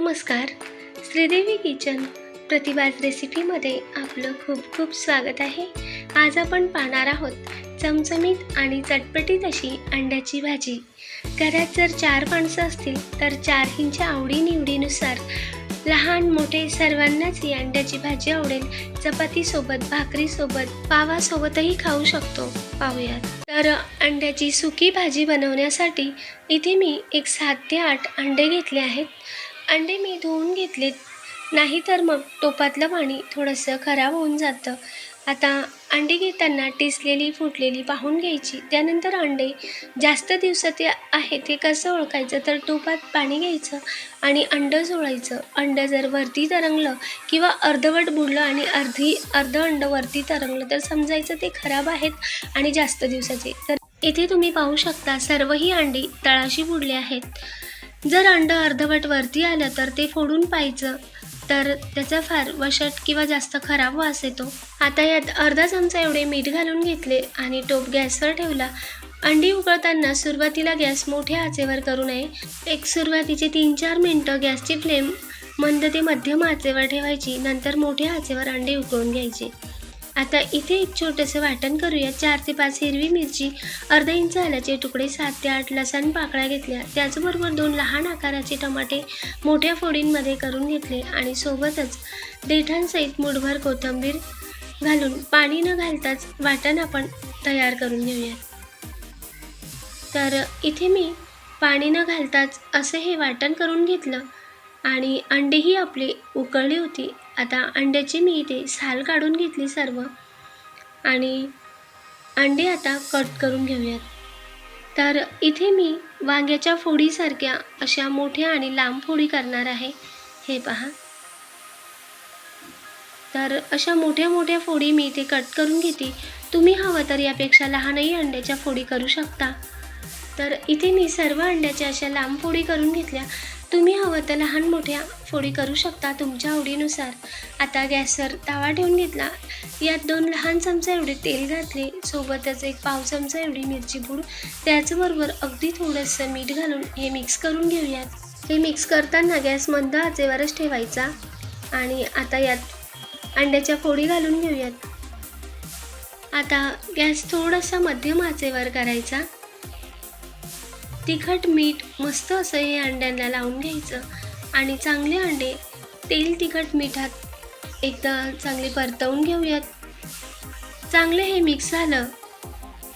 नमस्कार. श्रीदेवी किचन प्रतिभाज रेसिपीमध्ये आपलं खूप खूप स्वागत आहे. आज आपण पाहणार आहोत चमचमीत आणि चटपटीत अशी अंड्याची भाजी. घरात जर चार माणसं असतील तर चार हिंच्या आवडीनिवडीनुसार लहान मोठे सर्वांनाच ही अंड्याची भाजी आवडेल. चपातीसोबत भाकरीसोबत पावासोबतही खाऊ शकतो. पाहूयात. तर अंड्याची सुकी भाजी बनवण्यासाठी इथे मी एक सात ते आठ अंडे घेतले आहेत. अंडे मी धुवून घेतलेत. नाही तर मग टोपातलं पाणी थोडंसं खराब होऊन जातं. आता अंडी घेताना टिसलेली फुटलेली पाहून घ्यायची. त्यानंतर अंडे जास्त दिवसात आहे ते कसं ओळखायचं? तर टोपात पाणी घ्यायचं आणि अंडं जोडायचं अंडं जर वरती तरंगलं किंवा अर्धवट बुडलं आणि अर्धी अर्ध अंडं वरती तरंगलं तर समजायचं ते खराब आहेत आणि जास्त दिवसाचे. तर इथे तुम्ही पाहू शकता सर्वही अंडी तळाशी बुडली आहेत. जर अंडं अर्धवट वरती आलं तर ते फोडून पाहायचं. तर त्याचा फार वशट किंवा जास्त खराब वास येतो. आता यात अर्धा चमचा एवढे मीठ घालून घेतले आणि टोप गॅसवर ठेवला. अंडी उकळताना सुरुवातीला गॅस मोठ्या आचेवर करू नये. एक सुरुवातीचे तीन चार मिनटं गॅसची फ्लेम मंद ते मध्यम आचेवर ठेवायची. नंतर मोठ्या आचेवर अंडे उकळून घ्यायचे. आता इथे एक छोटंसं वाटण करूया. चार ते पाच हिरवी मिरची अर्धा इंच आल्याचे तुकडे सात ते आठ लसण पाकळ्या घेतल्या. त्याचबरोबर दोन लहान आकाराचे टमाटे मोठ्या फोडींमध्ये करून घेतले आणि सोबतच देठांसहित मुठभर कोथिंबीर घालून पाणी न घालताच वाटण आपण तयार करून घेऊया. तर इथे मी पाणी न घालताच असं हे वाटण करून घेतलं आणि अंडीही आपली उकळली होती. आता अंड्याची मी इथे साल काढून घेतली सर्व. आणि अंडे आता कट करून घेऊयात. तर इथे मी वांग्याच्या फोडीसारख्या अशा मोठ्या आणि लांब फोडी करणार आहे. हे पहा. तर अशा मोठ्या मोठ्या फोडी मी इथे कट करून घेते. तुम्ही हवं तर यापेक्षा लहानही अंड्याच्या फोडी करू शकता. तर इथे मी सर्व अंड्याच्या अशा लांब फोडी करून घेतल्या. तुम्ही हवं तर लहान मोठ्या फोडी करू शकता तुमच्या आवडीनुसार. आता गॅसवर तवा ठेवून घेतला. यात दोन लहान चमचा एवढे तेल घातले. सोबतच एक पाव चमचा एवढी मिरची पूड. त्याचबरोबर अगदी थोडंसं मीठ घालून हे मिक्स करून घेऊयात. हे मिक्स करताना गॅस मंद आचेवरच ठेवायचा. आणि आता यात अंड्याच्या फोडी घालून घेऊयात. आता गॅस थोडासा मध्यम आचेवर करायचा. तिखट मीठ मस्त असं हे अंड्यांना लावून घ्यायचं. आणि चांगले अंडे तेल तिखट मिठात एकदा चांगले परतवून घेऊयात. चांगले हे मिक्स झालं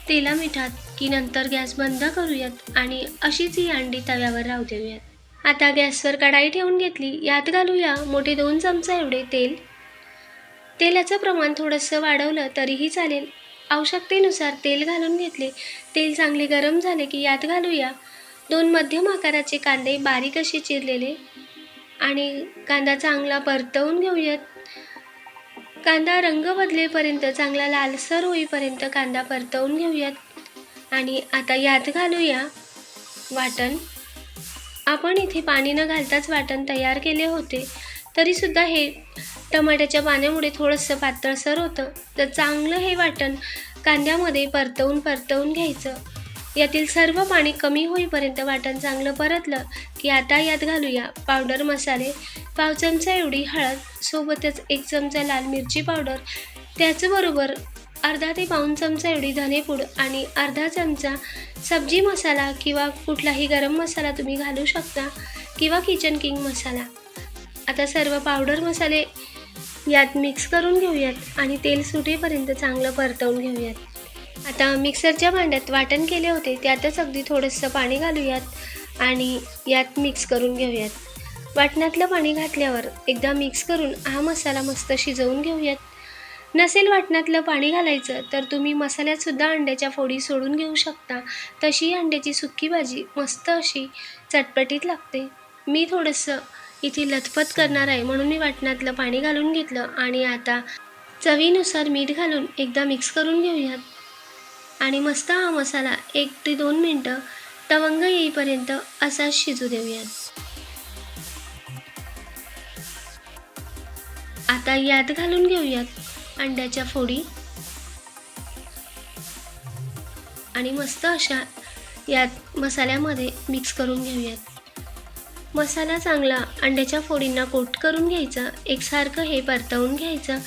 तेला मिठात की नंतर गॅस बंद करूयात आणि अशीच ही अंडी तव्यावर राहू देऊयात. आता गॅसवर कढाई ठेवून घेतली यात घालूया मोठे दोन चमचा एवढे तेल. तेलाचं प्रमाण थोडंसं वाढवलं तरीही चालेल. आवश्यकतेनुसार तेल घालून घेतले. तेल चांगले गरम झाले की यात घालूया. दोन मध्यम आकाराचे कांदे बारीक असे चिरलेले आणि कांदा चांगला परतवून घेऊयात. कांदा रंग बदलेपर्यंत चांगला लालसर होईपर्यंत कांदा परतवून घेऊयात. आणि आता यात घालूया वाटण. आपण इथे पाणी न घालताच वाटण तयार केले होते. तरीसुद्धा हे टमाट्याच्या पाण्यामुळे थोडंसं पातळसर होतं. तर चांगलं हे वाटण कांद्यामध्ये परतवून परतवून घ्यायचं. यातील सर्व पाणी कमी होईपर्यंत वाटण चांगलं परतलं की आता यात घालूया पावडर मसाले. पाव चमचा एवढी हळद सोबतच एक चमचा लाल मिरची पावडर. त्याचबरोबर अर्धा ते पाऊन चमचा एवढी धनेपूड आणि अर्धा चमचा सब्जी मसाला किंवा कुठलाही गरम मसाला तुम्ही घालू शकता किंवा किचन किंग मसाला. आता सर्व पावडर मसाले यात मिक्स करून घेऊयात आणि तेल सुटेपर्यंत चांगलं परतवून घेऊयात. आता मिक्सरच्या भांड्यात वाटण केले होते त्यातच अगदी थोडंसं पाणी घालूयात आणि यात मिक्स करून घेऊयात. वाटणातलं पाणी घातल्यावर एकदा मिक्स करून हा मसाला मस्त शिजवून घेऊयात. नसेल वाटणातलं पाणी घालायचं तर तुम्ही मसाल्यातसुद्धा अंड्याच्या फोडी सोडून घेऊ शकता. तशी अंड्याची सुक्की भाजी मस्त अशी चटपटीत लागते. मी थोडंसं इथे लथपथ करणार आहे म्हणून मी वाटणातलं पाणी घालून घेतलं आणि आता चवीनुसार मीठ घालून एकदा मिक्स करून घेऊयात. आणि मस्त हा मसाला एक ते दोन मिनटं तवंग येईपर्यंत असाच शिजू देऊयात. आता यात घालून घेऊयात अंड्याच्या फोडी. आणि मस्त अशा यात मसाल्यामध्ये मिक्स करून घेऊयात. मसाला चांगला अंड्याच्या फोडींना कोट करून घ्यायचा एकसारखं हे परतवून घ्यायचं.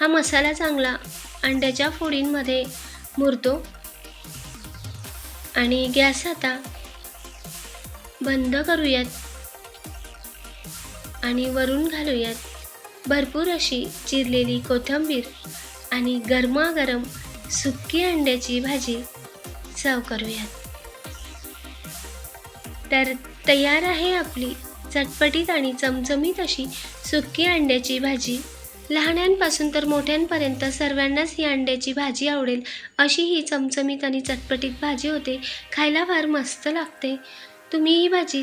हा मसाला चांगला अंड्याच्या फोडींमध्ये मुरतो. आणि गॅस आता बंद करूयात. आणि वरून घालूयात. भरपूर अशी चिरलेली कोथिंबीर आणि गरमागरम सुकी अंड्याची भाजी. सर्व करूयात. तर तयार आहे आपली. चटपटीत आणि चमचमीत अशी सुकी अंड्याची भाजी. लहानांपासून तर मोठ्यांपर्यंत सर्वांनाच ही अंड्याची भाजी आवडेल. अशी ही चमचमीत आणि चटपटीत भाजी होते. खायला फार मस्त लागते. तुम्ही ही भाजी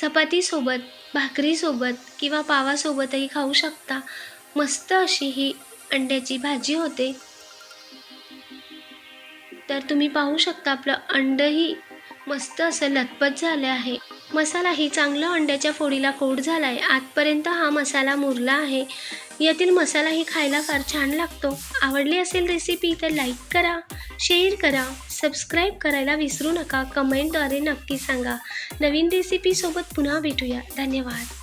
चपातीसोबत भाकरीसोबत किंवा पावासोबतही खाऊ शकता. मस्त अशी ही अंड्याची भाजी होते. तर तुम्ही पाहू शकता आपलं अंडही मस्त असं लथपथ झालं आहे. मसालाही चांगलं अंड्याच्या फोडीला कोट झाला आहे आजपर्यंत हा मसाला मुरला आहे. यातील मसालाही खायला फार छान लागतो. आवडली असेल रेसिपी तर लाईक करा शेअर करा सबस्क्राईब करायला विसरू नका. कमेंटद्वारे नक्की सांगा. नवीन रेसिपीसोबत पुन्हा भेटूया. धन्यवाद.